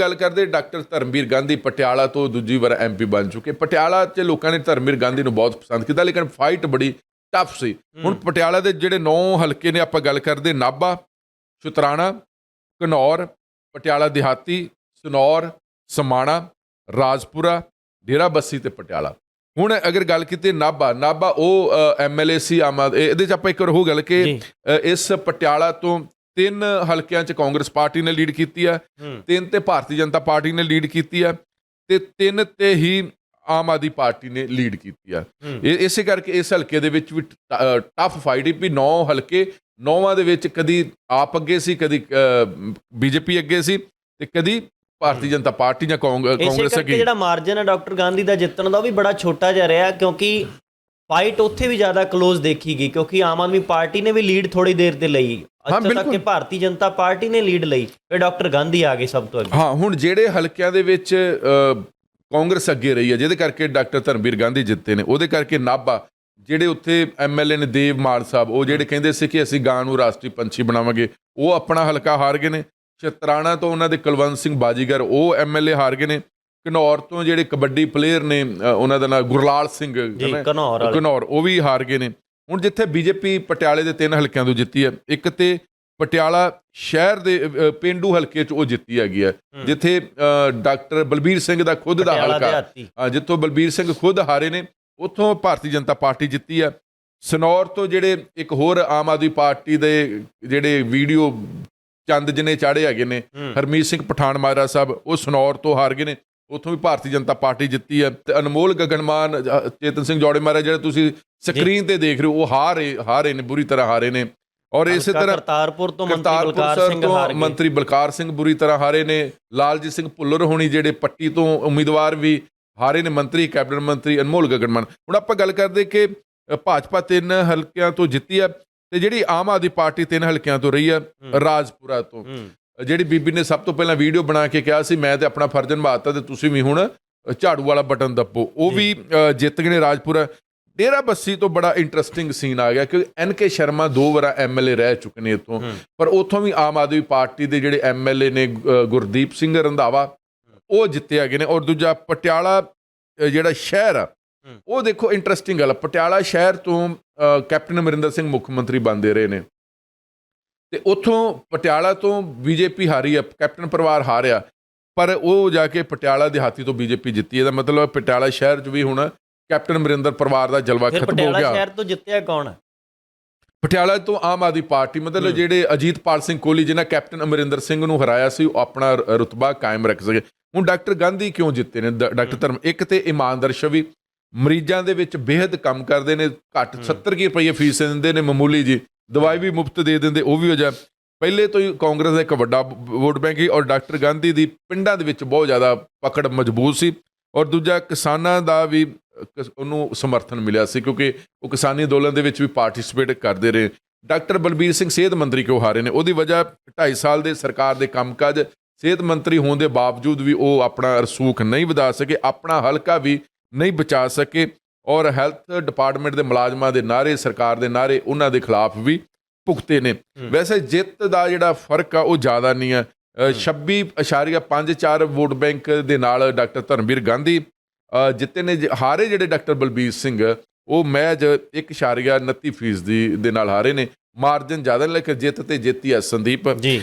ਗੱਲ ਕਰਦੇ ਡਾਕਟਰ ਧਰਮਵੀਰ ਗਾਂਧੀ ਪਟਿਆਲਾ ਤੋਂ ਦੂਜੀ ਵਾਰ ਐਮਪੀ ਬਣ ਚੁੱਕੇ। ਪਟਿਆਲਾ 'ਚ ਲੋਕਾਂ ਨੇ ਧਰਮਵੀਰ ਗਾਂਧੀ ਨੂੰ ਬਹੁਤ ਪਸੰਦ ਕੀਤਾ ਲੇਕਿਨ ਫਾਈਟ ਬੜੀ ਟਫ ਸੀ। ਹੁਣ ਪਟਿਆਲਾ ਦੇ ਜਿਹੜੇ 9 ਹਲਕੇ ਨੇ ਆਪਾਂ ਗੱਲ ਕਰਦੇ ਨਾਭਾ ਸ਼ੁਤਰਾਣਾ ਘਨੌਰ ਪਟਿਆਲਾ ਦਿਹਾਤੀ ਸਨੌਰ ਸਮਾਣਾ ਰਾਜਪੁਰਾ ਡੇਰਾ ਬੱਸੀ ਤੇ ਪਟਿਆਲਾ। ਹੁਣ ਅਗਰ ਗੱਲ ਕੀਤੀ ਨਾਭਾ ਨਾਭਾ ਉਹ ਐਮਐਲਏ ਸੀ ਆਮ ਇਹਦੇ ਚ ਆਪਾਂ ਇੱਕ ਹੋਰ ਗੱਲ ਕਿ ਇਸ ਪਟਿਆਲਾ ਤੋਂ ਤਿੰਨ ਹਲਕਿਆਂ ਚ ਕਾਂਗਰਸ ਪਾਰਟੀ ਨੇ ਲੀਡ ਕੀਤੀ ਆ ਹੂੰ। ਤਿੰਨ ਤੇ ਭਾਰਤੀ ਜਨਤਾ ਪਾਰਟੀ ਨੇ ਲੀਡ ਕੀਤੀ ਆ ਤੇ ਤਿੰਨ ਤੇ ਹੀ ਆਮ ਆਦਮੀ ਪਾਰਟੀ ਨੇ ਲੀਡ ਕੀਤੀ ਆ ਹੂੰ। ਇਹ ਇਸੇ ਕਰਕੇ ਇਸ ਹਲਕੇ ਦੇ ਵਿੱਚ ਵੀ ਟਫ ਫਾਈਟ ਹੀ ਵੀ 9 ਹਲਕੇ ਨੌਵਾਂ ਦੇ ਵਿੱਚ ਕਦੀ ਆਪ ਅੱਗੇ ਸੀ ਕਦੀ ਬੀਜੇਪੀ ਅੱਗੇ ਸੀ ਤੇ ਕਦੀ ਭਾਰਤੀ ਜਨਤਾ ਪਾਰਟੀ ਜਾਂ ਕਾਂਗਰਸ ਅੱਗੇ। ਜਿਹੜਾ ਮਾਰਜਨ ਹੈ ਡਾਕਟਰ ਗਾਂਧੀ ਦਾ ਜਿੱਤਣ ਦਾ ਉਹ ਵੀ ਬੜਾ ਛੋਟਾ ਜਿਹਾ ਰਿਹਾ ਕਿਉਂਕਿ ਫਾਈਟ ਉੱਥੇ ਵੀ ਜ਼ਿਆਦਾ ক্লোਜ਼ ਦੇਖੀ ਗਈ ਕਿਉਂਕਿ ਆਮ ਆਦਮੀ ਪਾਰਟੀ ਨੇ ਵੀ ਲੀਡ ਥੋੜੀ ਦੇਰ ਤੇ ਲਈ। ਅੱਛਾ ਤੱਕ। ਕਿ ਭਾਰਤੀ ਜਨਤਾ ਪਾਰਟੀ ਨੇ ਲੀਡ ਲਈ ਫਿਰ ਡਾਕਟਰ ਗਾਂਧੀ ਆ ਗਏ ਸਭ ਤੋਂ ਅੱਗੇ। ਹਾਂ ਹੁਣ ਜਿਹੜੇ ਹਲਕਿਆਂ ਦੇ ਵਿੱਚ ਕਾਂਗਰਸ ਅੱਗੇ ਰਹੀ ਹੈ ਜਿਹਦੇ ਕਰਕੇ ਡਾਕਟਰ ਧਰਮਵੀਰ ਗਾਂਧੀ ਜਿੱਤੇ ਨੇ ਉਹਦੇ ਕਰਕੇ ਨਾਭਾ ਜਿਹੜੇ ਉੱਥੇ ਐਮਐਲਏ ਨੇ ਦੇਵ ਮਾਨ ਸਾਹਿਬ ਉਹ ਜਿਹੜੇ ਕਹਿੰਦੇ ਸੀ ਕਿ ਅਸੀਂ ਗਾਂ ਨੂੰ ਰਾਸ਼ਟਰੀ ਪੰਛੀ ਬਣਾਵਾਂਗੇ ਉਹ ਆਪਣਾ ਹਲਕਾ ਹਾਰ ਗਏ ਨੇ। ਛਤਰਾਣਾ ਤੋਂ ਉਹਨਾਂ ਦੇ ਕੁਲਵੰਤ ਸਿੰਘ ਬਾਜੀਗਰ ਉਹ ਐਮਐਲਏ ਹਾਰ ਗਏ ਨੇ। ਘਨੌਰ ਤੋਂ ਜਿਹੜੇ ਕਬੱਡੀ ਪਲੇਅਰ ਨੇ ਉਹਨਾਂ ਦਾ ਨਾਮ ਗੁਰਲਾਲ ਸਿੰਘ ਵਾਲੇ। ਘਨੌਰ ਉਹ ਵੀ ਹਾਰ ਗਏ ਨੇ। ਹੁਣ ਜਿੱਥੇ ਬੀਜੇਪੀ ਪਟਿਆਲੇ ਦੇ ਤਿੰਨ ਹਲਕਿਆਂ ਤੋਂ ਜਿੱਤੀ ਹੈ ਇੱਕ ਤੇ ਪਟਿਆਲਾ ਸ਼ਹਿਰ ਦੇ ਪੇਂਡੂ ਹਲਕੇ 'ਚ ਉਹ ਜਿੱਤੀ ਹੈਗੀ ਹੈ। ਹੂੰ। ਜਿੱਥੇ ਡਾਕਟਰ ਬਲਬੀਰ ਸਿੰਘ ਦਾ ਖੁਦ ਦਾ ਹਲਕਾ। ਹਾਂ, ਜਿੱਥੋਂ ਬਲਬੀਰ ਸਿੰਘ ਖੁਦ ਹਾਰੇ ਨੇ ਉੱਥੋਂ ਭਾਰਤੀ ਜਨਤਾ ਪਾਰਟੀ ਜਿੱਤੀ ਆ ਸਨੌਰ ਤੋਂ ਜਿਹੜੇ ਇੱਕ ਹੋਰ ਆਮ ਆਦਮੀ ਪਾਰਟੀ ਦੇ ਜਿਹੜੇ ਵੀਡੀਓ ਚੰਦ ਜਨੇ ਚਾੜੇ ਹੈਗੇ ਨੇ ਹੂੰ। ਹਰਮੀਤ ਸਿੰਘ ਪਠਾਨ ਮਾਜਰਾ ਸਾਹਿਬ ਉਹ ਸਨੌਰ ਤੋਂ ਹਾਰ ਗਏ ਨੇ। ਉੱਥੋਂ ਵੀ ਭਾਰਤੀ ਜਨਤਾ ਪਾਰਟੀ ਜਿੱਤੀ ਹੈ ਤੇ ਅਨਮੋਲ ਗਗਨਮਾਨ ਚੇਤਨ ਸਿੰਘ ਜੋੜੇ ਮਾਰਾ ਜਿਹੜਾ ਤੁਸੀਂ ਸਕਰੀਨ ਤੇ ਦੇਖ ਰਹੇ ਹੋ ਉਹ ਹਾਰੇ ਹਾਰੇ ਨੇ ਬੁਰੀ ਤਰ੍ਹਾਂ ਹਾਰੇ ਨੇ। ਔਰ ਇਸੇ ਤਰ੍ਹਾਂ ਕਰਤਾਰਪੁਰ ਤੋਂ ਮੰਤਰੀ ਬਲਕਾਰ ਸਿੰਘ ਹਾਰ ਗਏ। ਮੰਤਰੀ ਬਲਕਾਰ ਸਿੰਘ ਬੁਰੀ ਤਰ੍ਹਾਂ ਹਾਰੇ ਨੇ। ਲਾਲਜੀਤ ਸਿੰਘ ਭੁੱਲਰ ਹੋਣੀ ਜਿਹੜੇ ਪੱਟੀ ਤੋਂ ਉਮੀਦਵਾਰ ਵੀ ਹਾਰੇ ਨੇ ਮੰਤਰੀ ਕੈਬਨਿਟ ਮੰਤਰੀ ਅਨਮੋਲ ਗਗਨਮਾਨ। ਹੁਣ ਆਪਾਂ ਗੱਲ ਕਰਦੇ ਕਿ ਭਾਜਪਾ ਤਿੰਨ ਹਲਕਿਆਂ ਤੋਂ ਜਿੱਤੀ ਆ ਤੇ ਜਿਹੜੀ ਆਮ ਆਦਮੀ ਪਾਰਟੀ ਤਿੰਨ ਹਲਕਿਆਂ ਤੋਂ ਰਹੀ ਆ ਰਾਜਪੁਰਾ ਤੋਂ। ਹੂੰ। ਜਿਹੜੀ ਬੀਬੀ ਨੇ ਸਭ ਤੋਂ ਪਹਿਲਾਂ ਵੀਡੀਓ ਬਣਾ ਕੇ ਕਿਹਾ ਸੀ ਮੈਂ ਤੇ ਆਪਣਾ ਫਰਜ਼ ਨਿਭਾਤਾ ਤੇ ਤੁਸੀਂ ਵੀ ਹੁਣ ਝਾੜੂ ਵਾਲਾ ਬਟਨ ਦੱਬੋ ਉਹ। ਵੀ ਜਿੱਤ ਗਏ ਨੇ ਰਾਜਪੁਰਾ ਡੇਰਾ ਬੱਸੀ ਤੋਂ ਬੜਾ ਇੰਟਰਸਟਿੰਗ ਸੀਨ ਆ ਗਿਆ ਕਿ ਐਨ ਕੇ ਸ਼ਰਮਾ ਦੋ ਵਾਰ ਐਮਐਲਏ ਰਹਿ ਚੁੱਕੇ ਨੇ ਇੱਥੋਂ। ਪਰ ਉੱਥੋਂ ਵੀ ਆਮ ਆਦਮੀ ਪਾਰਟੀ ਦੇ ਜਿਹੜੇ ਐਮਐਲਏ ਨੇ ਗੁਰਦੀਪ ਸਿੰਘ ਰੰਧਾਵਾ ਉਹ ਜਿੱਤੇ ਹੈਗੇ ਨੇ ਔਰ ਦੂਜਾ ਪਟਿਆਲਾ ਜਿਹੜਾ ਸ਼ਹਿਰ ਆ। ਉਹ ਦੇਖੋ ਇੰਟਰਸਟਿੰਗ ਗੱਲ ਆ। ਪਟਿਆਲਾ ਸ਼ਹਿਰ ਤੋਂ ਕੈਪਟਨ ਅਮਰਿੰਦਰ ਸਿੰਘ ਮੁੱਖ ਮੰਤਰੀ ਬਣਦੇ ਰਹੇ ਨੇ ਤੇ ਉੱਥੋਂ ਪਟਿਆਲਾ ਤੋਂ ਬੀਜੇਪੀ ਹਾਰੀ ਆ ਕੈਪਟਨ ਪਰਿਵਾਰ ਹਾਰਿਆ ਪਰ ਉਹ ਜਾ ਕੇ ਪਟਿਆਲਾ ਦਿਹਾਤੀ ਤੋਂ ਬੀਜੇਪੀ ਜਿੱਤੀ ਇਹਦਾ ਮਤਲਬ ਪਟਿਆਲਾ ਸ਼ਹਿਰ 'ਚ ਵੀ ਹੁਣ ਕੈਪਟਨ ਅਮਰਿੰਦਰ ਪਰਿਵਾਰ ਦਾ ਜਲਵਾ ਖਤਮ ਹੋ ਪਟਿਆਲਾ ਗਿਆ ਸ਼ਹਿਰ ਤੋਂ ਜਿੱਤਿਆ ਕੌਣ ਹੈ ਪਟਿਆਲਾ ਤੋਂ ਆਮ ਆਦਮੀ ਪਾਰਟੀ ਮਤਲਬ। ਜਿਹੜੇ ਅਜੀਤਪਾਲ ਸਿੰਘ ਕੋਹਲੀ ਜਿਨ੍ਹਾਂ ਕੈਪਟਨ ਅਮਰਿੰਦਰ ਸਿੰਘ ਨੂੰ ਹਰਾਇਆ ਸੀ ਉਹ ਆਪਣਾ ਰੁਤਬਾ ਕਾਇਮ ਰੱਖ ਸਕੇ ਹੁਣ ਡਾਕਟਰ ਗਾਂਧੀ ਕਿਉਂ ਜਿੱਤੇ ਨੇ ਡਾਕਟਰ। ਧਰਮ ਇੱਕ ਤੇ ਇਮਾਨਦਾਰ ਛਵੀ ਮਰੀਜ਼ਾਂ ਦੇ ਵਿੱਚ ਬੇहद ਕੰਮ ਕਰਦੇ ਨੇ ਘੱਟ ਹੂੰ। 70 ਕੀ ਰੁਪਏ ਫੀਸ ਦਿੰਦੇ ਨੇ ਮਾਮੂਲੀ ਜੀ ਦਵਾਈ ਵੀ ਮੁਫਤ ਦੇ ਦਿੰਦੇ, ਉਹ ਵੀ ਵਜ੍ਹਾ। ਪਹਿਲੇ ਤੋਂ ਹੀ ਕਾਂਗਰਸ ਦਾ ਇੱਕ ਵੱਡਾ ਵੋਟ ਬੈਂਕ ਸੀ ਔਰ ਡਾਕਟਰ ਗਾਂਧੀ ਦੀ ਪਿੰਡਾਂ ਦੇ ਵਿੱਚ ਬਹੁਤ ਜ਼ਿਆਦਾ ਪਕੜ ਮਜ਼ਬੂਤ ਸੀ ਔਰ ਦੂਜਾ ਕਿਸਾਨਾਂ ਦਾ ਵੀ ਉਹਨੂੰ ਸਮਰਥਨ ਮਿਲਿਆ ਸੀ ਕਿਉਂਕਿ ਉਹ ਕਿਸਾਨੀ ਅੰਦੋਲਨ ਦੇ ਵਿੱਚ ਵੀ ਪਾਰਟਿਸਿਪੇਟ ਕਰਦੇ ਰਹੇ। ਡਾਕਟਰ ਬਲਬੀਰ ਸਿੰਘ ਸਿਹਤ ਮੰਤਰੀ ਕਿਉਂ ਹਾਰੇ ਨੇ? ਉਹਦੀ ਵਜ੍ਹਾ 2.5 ਸਾਲ ਦੇ ਸਰਕਾਰ ਦੇ ਕੰਮਕਾਜ, ਸਿਹਤ ਮੰਤਰੀ ਹੋਣ ਦੇ ਬਾਵਜੂਦ ਵੀ ਉਹ ਆਪਣਾ ਰਸੂਖ ਨਹੀਂ ਵਧਾ ਸਕੇ, ਆਪਣਾ ਹਲਕਾ ਵੀ ਨਹੀਂ ਬਚਾ ਸਕੇ। ਔਰ ਹੈਲਥ ਡਿਪਾਰਟਮੈਂਟ ਦੇ ਮੁਲਾਜ਼ਮਾਂ ਦੇ ਨਾਰੇ ਸਰਕਾਰ ਦੇ ਨਾਰੇ ਉਹਨਾਂ ਦੇ ਖਿਲਾਫ ਵੀ ਭੁਗਤੇ ਨੇ। ਵੈਸੇ ਜਿੱਤ ਦਾ ਜਿਹੜਾ ਫ਼ਰਕ ਆ ਉਹ ਜ਼ਿਆਦਾ ਨਹੀਂ ਹੈ। ਅ, 26.54 ਵੋਟ ਬੈਂਕ ਦੇ ਨਾਲ ਡਾਕਟਰ ਧਰਮਵੀਰ ਗਾਂਧੀ ਜਿੱਤੇ ਨੇ ਹਾਰੇ ਜਿਹੜੇ ਡਾਕਟਰ ਬਲਬੀਰ ਸਿੰਘ ਉਹ ਮੈਚ 1.29% ਫੀਸਦੀ ਦੇ ਨਾਲ ਹਾਰੇ ਨੇ। ਮਾਰਜਨ ਜ਼ਿਆਦਾ ਲੇਕਿਨ ਜਿੱਤ ਤੇ ਜਿੱਤੀ ਹੈ ਸੰਦੀਪ। ਜੀ।